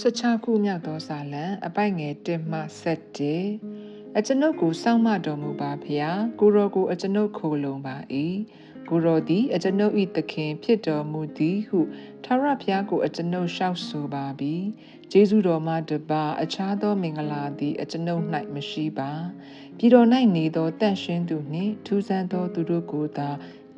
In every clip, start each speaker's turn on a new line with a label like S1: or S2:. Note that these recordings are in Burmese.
S1: 16ခုမြောက်သောစာလံအပိုက်ငယ်1မှ7အကျွန်ုပ်ကိုစောင့်မတော်မူပါဖျားကိုရောကိုအကျွန်ုပ်ခိုလုံပါ၏ကိုရောသည်အကျွန်ုပ်၏သခင်ဖြစ်တော်မူသည်ဟုထာဝရဘုရားကိုအကျွန်ုပ်ရှောက်ဆိုပါပြီဂျေဇုတော်မှတပါအခြားသောမင်္ဂလာသည်အကျွန်ုပ်၌မရှိပါပြည်တော်၌နေသောတန့်ရှင်းသူနှင့်ထူးဆန်းသောသူတို့ကိုသာ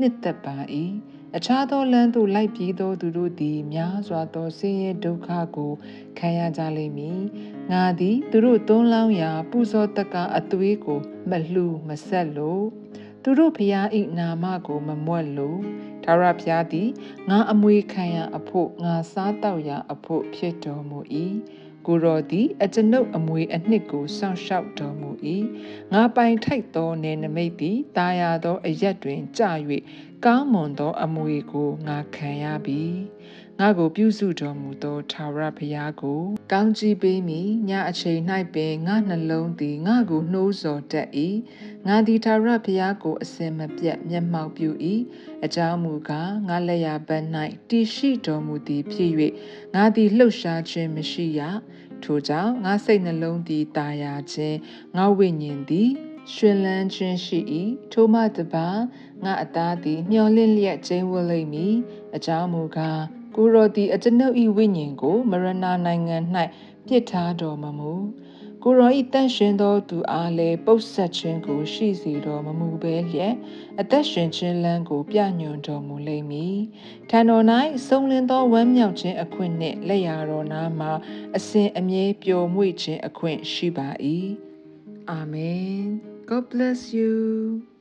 S1: နှစ်သက်ပါ၏အခြားသောလမ်းသို့လိုက်ပြေးသောသူတို့သည်များစွာသောဆင်းရဲဒုက္ခကိုခံရကြလိမ့်မည်။ငါသည်သူတို့သွန်းလောင်းရာပူဇော်တကအသွေးကိုမလှူမဆက်လို့သူတို့ဖျားဤနာမကိုမမွက်လို့ထာဝရဘုရားသည်ငါအမွေခံရအဖို့ငါစားတောက်ရာအဖို့ဖြစ်တော်မူ၏ ကိုရောသည်အကျွန်ုပ်အမွေအနှစ်ကိုစောင့်ရှောက်တော်မူ၏ငါပိုင်ထိုက်သောနေနမိတ်သည်တာယာသောအရက်တွင်ကြာ၍ကောင်းမွန်သောအမွေကိုငါခံရပြီငါကိုပြုစုတော်မူသောထာဝရဘုရားကိုကောင်းကြီးပေးမည်ညအချိန်၌ပင်ငါနှလုံးသည်ငါကိုနှိုးဆော်တတ်၏ငါသည်ထာဝရဘုရားကိုအစင်မပြတ်မျက်မှောက်ပြု၏အကြောင်းမူကားငါလက်ရဘက်၌တည်ရှိတော်မူသည်ဖြစ်၍ငါသည်လှုပ်ရှားခြင်းမရှိရ ထိုကြောင့်ငါစိတ်နှလုံးသည်တာယာခြင်းငါဝိညာဉ်သည်ရှင်လန်းခြင်းရှိ၏ထိုမှတပါငါအသားသည်မျောလင့်လျက်ကျင်းဝလိမ့်မည်အကြောင်းမူကားကိုရောသည်အကျွန်ုပ်၏ဝိညာဉ်ကို မရဏနိုင်ငံ၌ပြစ်ထားတော်မမူ ကိုရောဤတန့်ရှင်သောသူအားလည်းပုတ်ဆက်ခြင်းကို ရှိစေတော်မမူပဲလျက်အသက်ရှင်ခြင်းလမ်းကို ပြညွန်တော်မူလိမ့်မည်။ထံတော်၌ဆုံးလင်းသောဝမ်းမြောက်ခြင်းအခွင့်နှင့်လက်ရာတော်နာမှာအစဉ်အမြဲပျော်မွေ့ခြင်းအခွင့်ရှိပါ၏။ Amen. God bless you.